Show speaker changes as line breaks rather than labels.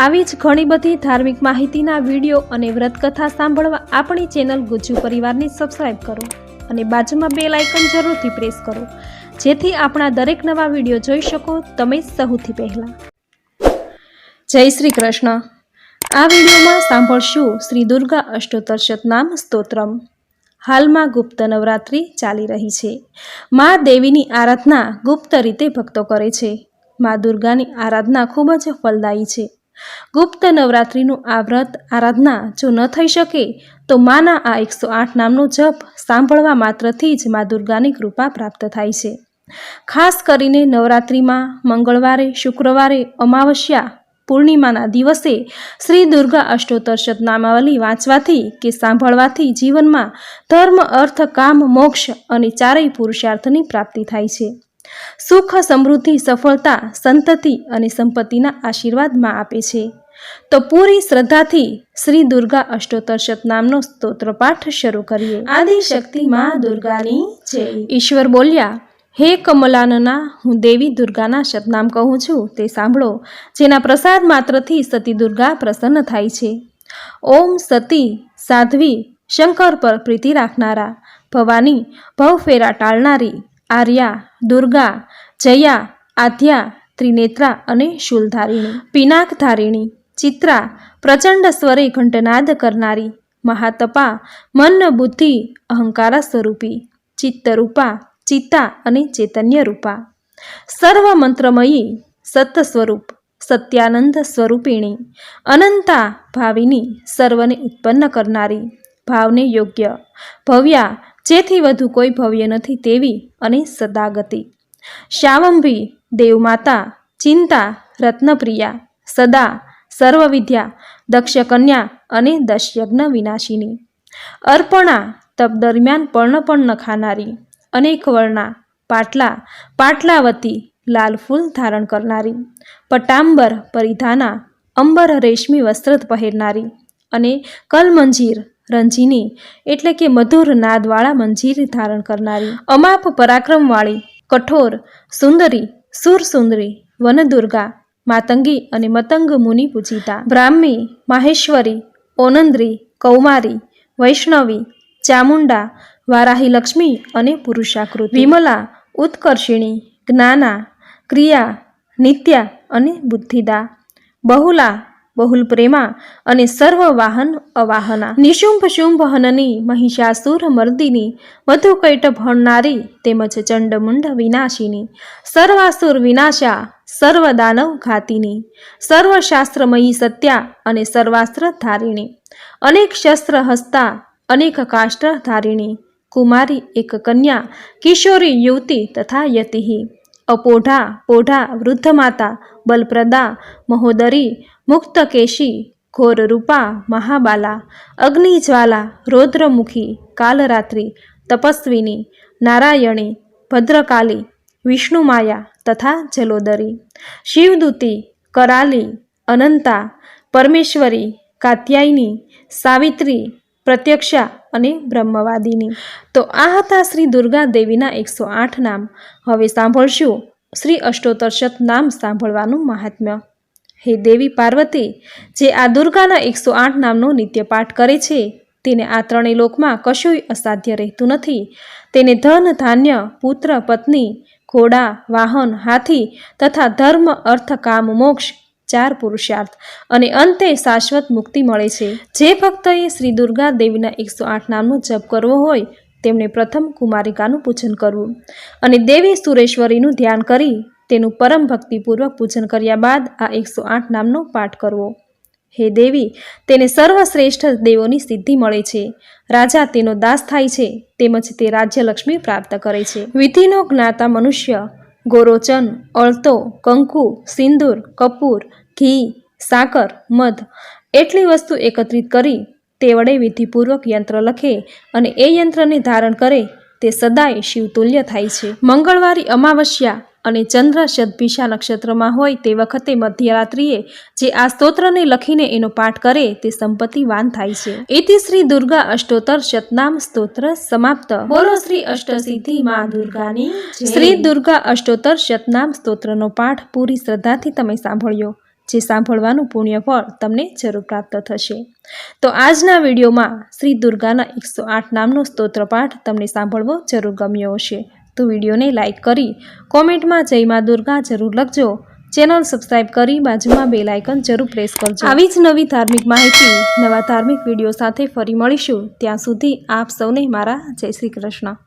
આવી જ ઘણી બધી ધાર્મિક માહિતીના વીડિયો અને વ્રતકથા સાંભળવા આપણી ચેનલ ગુજ્જુ પરિવારને સબસ્ક્રાઈબ કરો અને બાજુમાં બે લાઇકન જરૂરથી પ્રેસ કરો. જેથી આપણા દરેક નવા વીડિયો જોઈ શકો તમે સૌથી પહેલાં. જય શ્રી કૃષ્ણ. આ વિડીયોમાં સાંભળશું શ્રી દુર્ગા અષ્ટોત્તર શતનામ સ્તોત્રમ. હાલમાં ગુપ્ત નવરાત્રિ ચાલી રહી છે. મા દેવીની આરાધના ગુપ્ત રીતે ભક્તો કરે છે. મા દુર્ગાની આરાધના ખૂબ જ ફલદાયી છે. ગુપ્ત નવરાત્રિનું આ વ્રત આરાધના જો ન થઈ શકે, તો માના આ એકસો આઠ નામનો જપ સાંભળવા માત્રથી જ મા દુર્ગાની કૃપા પ્રાપ્ત થાય છે. ખાસ કરીને નવરાત્રિમાં મંગળવારે, શુક્રવારે, અમાવસ્યા, પૂર્ણિમાના દિવસે શ્રી દુર્ગા અષ્ટોત્તર શતનામાવલી વાંચવાથી કે સાંભળવાથી જીવનમાં ધર્મ, અર્થ, કામ, મોક્ષ અને ચારેય પુરુષાર્થની પ્રાપ્તિ થાય છે. સુખ સમૃદ્ધિ સફળતા સંતતિ અને સંપત્તિના આશીર્વાદમાં આપે છે. તો પૂરી શ્રદ્ધાથી શ્રી દુર્ગા અષ્ટોત્તર શતનામનો સ્તોત્ર પાઠ શરૂ કરીએ. આદિશક્તિ માં દુર્ગાની જય. ઈશ્વર બોલ્યા હે કમલાનના હું દેવી દુર્ગાના શતનામ કહું છું. તે સાંભળો જેના પ્રસાદ માત્રથી સતી દુર્ગા પ્રસન્ન થાય છે. ઓમ સતી સાધ્વી શંકર પર પ્રીતિ રાખનારા ભવાની ભવફેરા ટાળનારી આર્યા, દુર્ગા, જયા, આધ્યા, ત્રિનેત્રા અને શૂલધારિણી. પિનાકધારિણી, ચિત્રા, પ્રચંડ સ્વરે ઘંટનાદ કરનારી, મહાતપા, મન બુદ્ધિ, અહંકારા સ્વરૂપી, ચિત્તરૂપા, ચિત્તા અને ચૈતન્ય રૂપા. સર્વ મંત્રમયી સત સ્વરૂપ, સત્યાનંદ સ્વરૂપિણી, અનંતા ભાવિની સર્વને ઉત્પન્ન કરનારી, ભાવને યોગ્ય, ભવ્યા જેથી વધુ કોઈ ભવ્ય નથી તેવી અને સદાગતિ. શાવંભી, દેવમાતા, ચિંતા, રત્નપ્રિયા, સદા, સર્વવિદ્યા, દક્ષકન્યા અને દશયજ્ઞ વિનાશિની. અર્પણા, તપ દરમિયાન પર્ણ પણ ન ખાનારી. અનેક વર્ણા, પાટલા, પાટલાવતી, લાલ ફૂલ ધારણ કરનારી. પટાંબર, પરિધાના, અંબર રેશમી વસ્ત્ર પહેરનારી અને કલમંજીર રંજીની, એટલે કે મધુર નાદવાળા મંજીર ધારણ કરનારી, અમાપ પરાક્રમવાળી, કઠોર, સુંદરી સુરસુંદરી વનદુર્ગા, માતંગી અને મતંગ મુનિ પૂજિતા, બ્રાહ્મી, માહેશ્વરી, ઓનંદ્રી, કૌમારી, વૈષ્ણવી, ચામુંડા, વારાહી લક્ષ્મી અને પુરુષાકૃત, વિમલા, ઉત્કર્ષિણી, જ્ઞાના, ક્રિયા, નિત્યા અને બુદ્ધિદા, બહુલા બહુલ પ્રેમા અને સર્વ વાહન અવાહના. નિશુંભ શુંભ હનની, મહિષાસુર મર્દિની, વધુ કૈટ ભણનારી તેમજ ચંડમુંડ વિનાશિની. સર્વાસુર વિનાશા, સર્વ દાનવ ઘાતિની. સર્વશાસ્ત્રમયી સત્યા અને સર્વાસ્ત્ર ધારિણી. અનેક શસ્ત્ર હસ્તા, અનેક કાષ્ટ ધારિણી. કુમારી એક કન્યા, કિશોરી યુવતી તથા યતિહી. અપોઢા, પોઢા વૃદ્ધ માતા બલપ્રદા, મહોદરી, મુક્તકેશી, ઘોરરૂપા, મહાબાલા, અગ્નિજ્વાલા, રૌદ્રમુખી, કાલરાત્રિ, તપસ્વિની, નારાયણી, ભદ્રકાલી, વિષ્ણુમાયા તથા જલોદરી, શિવદૂતી, કરાલી, અનંતા, પરમેશ્વરી, કાત્યાયની, સાવિત્રી પ્રત્યક્ષા અને બ્રહ્મવાદીની. તો આ હતા શ્રી દુર્ગા દેવીના એકસો આઠ નામ. હવે સાંભળશું શ્રી અષ્ટોતરશત નામ સાંભળવાનું મહાત્મ્ય. હે દેવી પાર્વતી, જે આ દુર્ગાના એકસો આઠ નામનો નિત્યપાઠ કરે છે, તેને આ ત્રણેય લોકમાં કશુંય અસાધ્ય રહેતું નથી. તેને ધન, ધાન્ય, પુત્ર, પત્ની, ઘોડા, વાહન, હાથી તથા ધર્મ, અર્થ, કામ, મોક્ષ ચાર પુરુષાર્થ. અને અંતે શાશ્વત મુક્તિ મળે છે. જે ભક્તએ શ્રી દુર્ગા દેવીના એકસો આઠ નામનો જપ કરવો હોય તેમણે પ્રથમ કુમારિકાનું પૂજન કરવું. અને દેવી સુરેશ્વરીનું ધ્યાન કરી તેનું પરમ ભક્તિપૂર્વક પૂજન કર્યા બાદ આ એકસો આઠ નામનો પાઠ કરવો. હે દેવી, તેને સર્વશ્રેષ્ઠ દેવોની સિદ્ધિ મળે છે. રાજા તેનો દાસ થાય છે, તેમજ તે રાજ્યલક્ષ્મી પ્રાપ્ત કરે છે. વિધિનો જ્ઞાતા મનુષ્ય ગોરોચન, અળતો, કંકુ, સિંદૂર, કપૂર, ઘી, સાકર, મધ એટલી વસ્તુ એકત્રિત કરી તે વડે વિધિપૂર્વક યંત્ર લખે અને એ યંત્રને ધારણ કરે તે સદાય શિવતુલ્ય થાય છે. મંગળવારી અમાવસ્યા અને ચંદ્ર શદભિષા નક્ષત્રમાં હોય તે વખતે મધ્યરાત્રિએ જે આ સ્તોત્રને લખીને એનો પાઠ કરે તે સંપત્તિવાન થાય છે. એથી શ્રી દુર્ગા અષ્ટોત્તર શતનામ સ્તોત્ર સમાપ્ત. બોલો શ્રી અષ્ટસિદ્ધિ માં દુર્ગાની શ્રી દુર્ગા અષ્ટોત્તર શતનામ સ્તોત્રનો પાઠ પૂરી શ્રદ્ધાથી તમે સાંભળ્યો. જે સાંભળવાનું પુણ્ય ફળ તમને જરૂર પ્રાપ્ત થશે. તો આજના વિડીયોમાં શ્રી દુર્ગાના એકસો આઠ નામનો સ્તોત્ર પાઠ તમને સાંભળવો જરૂર ગમ્યો હશે. તો વિડીયોને લાઇક કરી કોમેન્ટમાં જય મા દુર્ગા જરૂર લખજો. ચેનલ સબસ્ક્રાઇબ કરી બાજુમાં બેલ આઇકન જરૂર પ્રેસ કરજો. આવી જ નવી ધાર્મિક માહિતી, નવા ધાર્મિક વીડિયો સાથે ફરી મળીશું. ત્યાં સુધી આપ સૌને મારા જય શ્રી કૃષ્ણ.